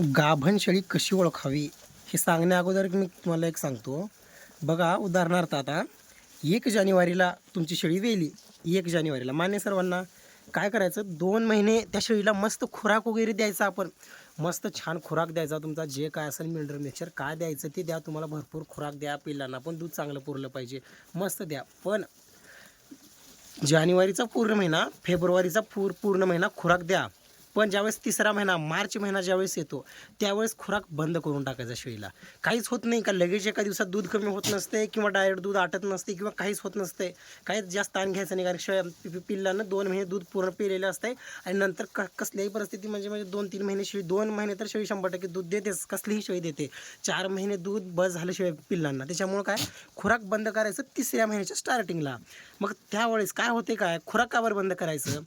गाभण शेळी कशी ओळखावी हे सांगण्या अगोदर मी तुम्हाला एक सांगतो. बघा उदाहरणार्थ आता एक जानेवारीला तुमची शेळी वेली एक जानेवारीला. मान्य सर्वांना काय करायचं? दोन महिने त्या शेळीला मस्त खुराक वगैरे द्यायचा आपण. मस्त छान खुराक द्यायचा तुमचा जे काय असेल मिनरल मिक्सर काय द्यायचं ते द्या तुम्हाला भरपूर खुराक द्या पिल्लांना पण दूध चांगलं पुरलं पाहिजे. मस्त द्या. पण जानेवारीचा पूर्ण महिना फेब्रुवारीचा पूर पूर्ण महिना खुराक द्या. पण ज्यावेळेस तिसरा महिना मार्च महिना ज्यावेळेस येतो त्यावेळेस खुराक बंद करून टाकायचा शेळीला. काहीच होत नाही का? लगेच एका दिवसात दूध कमी होत नसते किंवा डायरेक्ट दूध आटत नसते किंवा काहीच होत नसते. काहीच जास्त ताण घ्यायचं नाही कारण शेळ्या पिल्लानं दोन महिने दूध पूर्ण पिलेलं असते आणि नंतर क कसल्याही परिस्थिती म्हणजे म्हणजे दोन तीन महिने शेळी दोन महिने तर शेळी शंभर टक्के दूध देतेच कसलीही शेळी देते. चार महिने दूध बस झालं शेळी पिल्लांना. त्याच्यामुळं काय? खुराक बंद करायचं तिसऱ्या महिन्याच्या स्टार्टिंगला मग त्यावेळेस काय होते काय? खुराक कावर बंद करायचं.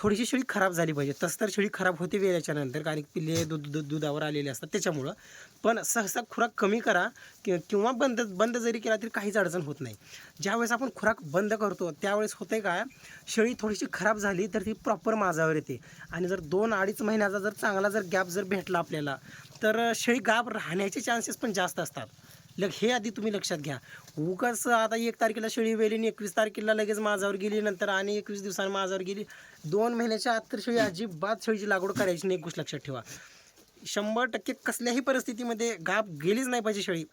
थोडीशी शेळी खराब झाली पाहिजे. तसं तर शेळी खराब होते वेळेच्या नंतर कारण की पिल्ले दूध दूध दुधावर आलेले असतात त्याच्यामुळं. पण सहसा खुराक कमी करा कि- किंवा बंद बंद जरी केला तरी काहीच अडचण होत नाही. ज्यावेळेस आपण खुराक बंद करतो त्यावेळेस होते काय शेळी थोडीशी खराब झाली तर ती प्रॉपर माझावर येते. आणि जर दोन अडीच महिन्याचा जर चांगला जर गॅप जर भेटला आपल्याला तर शेळी गाप राहण्याचे चान्सेस पण जास्त असतात. लग हे आधी तुम्ही लक्षात घ्या. उगाच आता एक तारखेला शेळी वेली आणि एकवीस तारखेला लगेच माझावर गेली नंतर आणि एकवीस दिवसांनी माझावर गेली. दोन महिन्याच्या आत तर शेळी अजिबात शेळीची लागवड करायची नाही एक गोष्ट लक्षात ठेवा. शंभर टक्के कसल्याही परिस्थितीमध्ये गाप गेलीच नाही पाहिजे शेळी.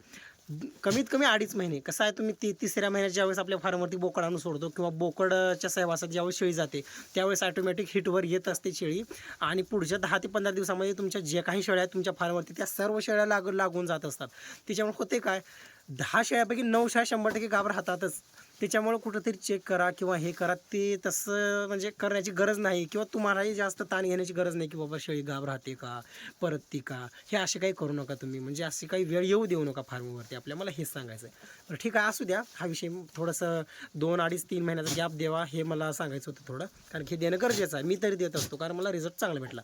कमीत कमी अडीच महिने. कसं आहे तुम्ही ती तिसऱ्या महिन्यात ज्यावेळेस आपल्या फार्मवरती बोकड आणून सोडतो किंवा बोकडच्या सहवासात ज्यावेळेस शेळी जाते त्यावेळेस ऑटोमॅटिक हिटवर येत असते शेळी. आणि पुढच्या दहा ते पंधरा दिवसामध्ये तुमच्या जे काही शेळ्या आहेत तुमच्या फार्मवरती त्या सर्व शेळ्या लाग लागून जात असतात. त्याच्यामुळे होते काय? दहा शेळ्यापैकी नऊ शेळ्या शंभर टक्के गाभ राहतातच त्याच्यामुळं कुठंतरी चेक करा किंवा हे करा. ते तसं म्हणजे करण्याची गरज नाही किंवा तुम्हालाही जास्त ताण घेण्याची गरज नाही की बाबा शेळी गाब राहते का परत ती का? हे असे काही करू नका तुम्ही. म्हणजे अशी काही वेळ येऊ देऊ नका फार्मवरती. आपल्या मला हेच सांगायचं आहे बरं ठीक आहे असू द्या. हा विषय थोडंसं दोन अडीच तीन महिन्याचा गॅप देवा हे मला सांगायचं होतं थोडं. कारण की हे देणं गरजेचं आहे. मी तरी देत असतो कारण मला रिझल्ट चांगला भेटला.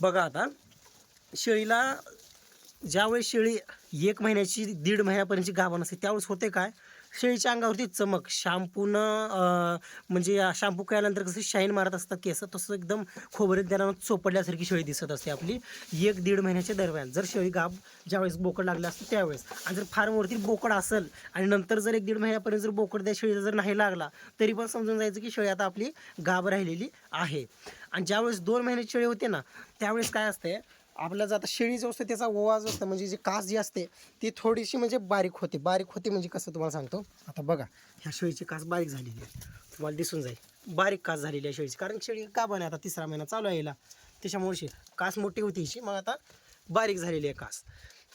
बघा आता शेळीला ज्यावेळेस शेळी एक महिन्याची दीड महिन्यापर्यंतची गाभण असते त्यावेळेस होते काय? शेळीच्या अंगावरती चमक शॅम्पूनं म्हणजे शॅम्पू केल्यानंतर कसं शाईन मारत असतात केस तसं एकदम खोबरीत त्याला चोपडल्यासारखी शेळी दिसत असते आपली. एक दीड महिन्याच्या दरम्यान जर शेळी गाब ज्यावेळेस बोकड लागलं असतं त्यावेळेस आणि जर फार्मवरती बोकड असेल आणि नंतर जर एक दीड महिन्यापर्यंत जर बोकड त्या शेळीला जर नाही लागला तरी पण समजून जायचं की शेळी आता आपली गाब राहिलेली आहे. आणि ज्यावेळेस दोन महिन्याची शेळी होते ना त्यावेळेस काय असते आपलं जर आता शेळी जो असते त्याचा ओवा जो असतो म्हणजे जी कास जी असते ती थोडीशी म्हणजे बारीक होते. बारीक होते म्हणजे कसं तुम्हाला सांगतो? आता बघा ह्या शेळीची कास बारीक झालेली आहे. तुम्हाला दिसून जाईल. बारीक कास झालेली आहे शेळीची. कारण शेळी का बने? आता तिसरा महिना चालू आहे याला त्याच्यामुळे कास मोठी होती हिची मग आता बारीक झालेली आहे कास.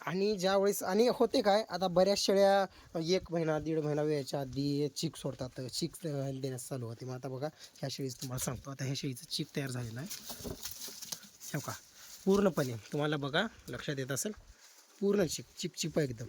आणि ज्यावेळेस आणि होते काय? आता बऱ्याच शेळ्या एक महिना दीड महिना वेळेच्या आधी चीक सोडतात. चीक देण्यास चालू होते. मग आता बघा ह्या शेळीचं तुम्हाला सांगतो. आता ह्या शेळीचं चीक तयार झालेलं आहे. ठेव का? पूर्णपणे तुम्हाला बघा लक्षात येत असेल पूर्ण चिप चिपचिप एकदम.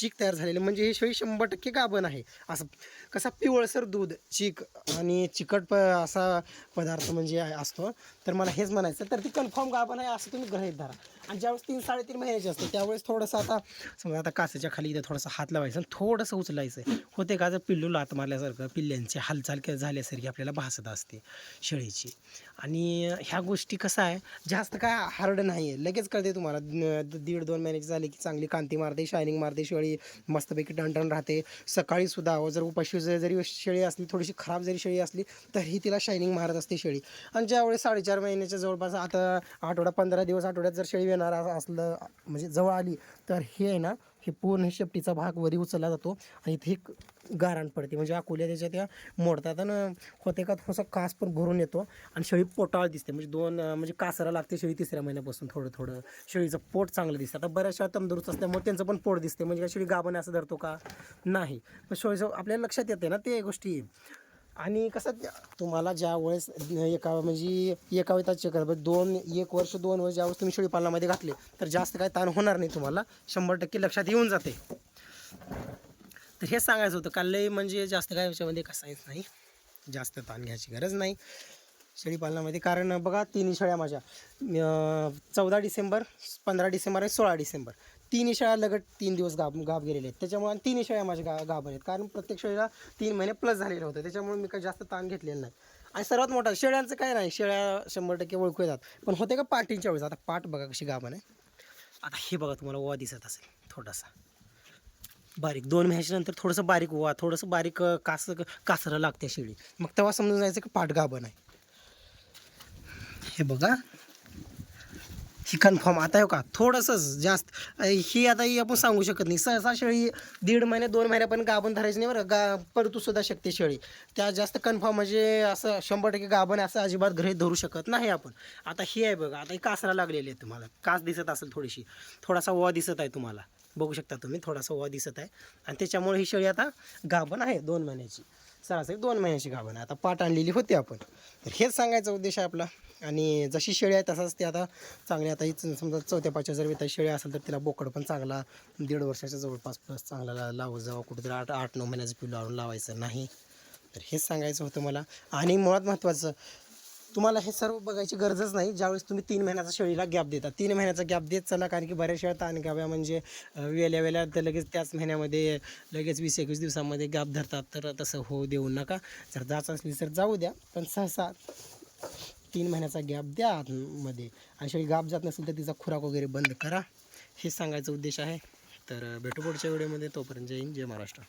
चीक तयार झालेलं म्हणजे हे शेळी शंभर टक्के गाभण आहे. असं कसा पिवळसर दूध चीक आणि चिकट प असा पदार्थ म्हणजे असतो. तर मला हेच म्हणायचं तर ती कन्फर्म गाभण आहे असं तुम्ही गृहित धरा. आणि ज्यावेळेस तीन साडेतीन महिन्याची असते त्यावेळेस थोडंसं आता समजा आता कासाच्या खाली इथं थोडासा हात लावायचा आणि थोडंसं उचलायचं होते का जर पिल्लू लात मारल्यासारखं पिल्ल्यांची हालचाल के- झाल्यासारखी आपल्याला भासत असते शेळीची. आणि ह्या गोष्टी कसं आहे जास्त काय हार्ड नाही आहे लगेच कळते तुम्हाला. दीड दोन महिन्याची झाली की चांगली कांती मारते शायनिंग मारते शेळी. मस्तपैकी टणटण राहते. सकाळीसुद्धा हो, जर उपाशी जरी शेळी असली थोडीशी खराब जरी शेळी असली तरीही तिला शायनिंग मारत असते शेळी. आणि ज्यावेळेस साडेचार महिन्याच्या जवळपास आता आठवडा पंधरा दिवस आठवड्यात जर शेळी येणार असलं म्हणजे जवळ आली तर हे आहे ना हे पूर्ण शेपटीचा भाग वरी उचलला जातो आणि इथे एक गारण पडते. म्हणजे अकोल्या त्याच्या त्या मोडतात आणि होते का थोडासा कास पण भरून येतो आणि शेळी पोटाळ दिसते. म्हणजे दोन म्हणजे कासारा लागते शेळी तिसऱ्या महिन्यापासून थोडं थोडं. शेळीचं पोट चांगलं दिसतं. आता बऱ्याचशा तंदुरुस्त असल्यामुळे त्यांचं पण पोट दिसते. म्हणजे काय शेळी गाभण असं धरतो का? नाही. पण शेळीचं आपल्याला लक्षात येते ना ते गोष्टी. आणि कसं त्या- तुम्हाला ज्या वेळेस एका म्हणजे एका वेळेस चक्कर बरं दोन एक वर्ष दोन वर्ष ज्यावेळेस तुम्ही शेळीपालनामध्ये घातले तर जास्त काय ताण होणार नाही तुम्हाला. शंभर टक्के लक्षात येऊन जाते. तर हे सांगायचं होतं काल लय म्हणजे जास्त काय याच्यामध्ये कसायच नाही. जास्त ताण घ्यायची गरज नाही. शेळीपालनामध्ये कारण बघा तिन्ही शेळ्या माझ्या चौदा डिसेंबर पंधरा डिसेंबर आणि सोळा डिसेंबर. तिन्ही शेळ्या लगट तीन दिवस गाब गाब गेलेले आहेत. त्याच्यामुळे आणि तिन्ही शेळ्या माझ्या गा गाभ आहेत. कारण प्रत्येक शेळीला तीन महिने प्लस झालेलं होतं. त्याच्यामुळे मी काही जास्त ताण घेतलेलं नाही. आणि सर्वात मोठा शेळ्यांचं काय नाही. शेळ्या शंभर टक्के ओळखू येतात. पण होते का पाटींच्या वेळेस? आता पाट बघा कशी गाभण आहे. आता हे बघा तुम्हाला ओवा दिसत असेल. थोडासा. बारीक. दोन महिन्याच्यानंतर थोडंसं बारीक ओवा थोडंसं बारीक कास कासरं लागते शेळी मग तेव्हा समजून जायचं की पाट गाभण आहे. हे बघा. ही कन्फर्म आता हो का? थोडंसंच जास्त. ही आता ही आपण सांगू शकत नाही. सहसा शेळी दीड महिने दोन महिन्यापर्यंत गाभण धरायची नाही बरं. गा परतू सुद्धा शकते शेळी. त्या जास्त कन्फर्म म्हणजे असं शंभर टक्के गाभण असं अजिबात घरी धरू शकत नाही आपण. आता ही आहे बघा. आता ही कासरा लागलेली आहे तुम्हाला. कास दिसत असेल थोडीशी. थोडासा ओवा दिसत आहे तुम्हाला. बघू शकता तुम्ही थोडासा ओवा दिसत आहे. आणि त्याच्यामुळे ही शेळी आता गाभण आहे दोन महिन्याची. सरासरी दोन महिन्याची गाभण आहे. आता पाट आणलेली होती आपण. तर हेच सांगायचा उद्देश आहे आपला. आणि जशी शेळी आहे तसाच ती आता चांगली आता ही समजा चौथ्या पाचव्या जर वेता शेळी असेल तर तिला बोकड पण चांगला दीड वर्षाच्या जवळपास प्लस चांगला लावत जावं. कुठेतरी आठ आठ नऊ महिन्याचं पिलू आणून लावायचं नाही. तर हेच सांगायचं होतं मला. आणि मुळात महत्त्वाचं तुम्हाला हे सर्व बघायची गरजच नाही. ज्यावेळेस तुम्ही तीन महिन्याचा शेळीला गॅप देता तीन महिन्याचा गॅप देत चला. कारण की बऱ्याच शेळ्या ताण गाव्या म्हणजे वेल्या वेल्या तर लगेच त्याच महिन्यामध्ये लगेच वीस एकवीस दिवसामध्ये गॅप धरतात. तर तसं होऊ देऊ नका. जर जायचं असली तर जाऊ द्या. पण सहसा तीन महिन्याचा गॅप द्या आतमध्ये. आणि शेवटी गाप जात नसेल तर तिचा खुराक वगैरे बंद करा. हे सांगायचा उद्देश आहे. तर भेटू पुढच्या व्हिडिओमध्ये तोपर्यंत जय हिंद जय महाराष्ट्र.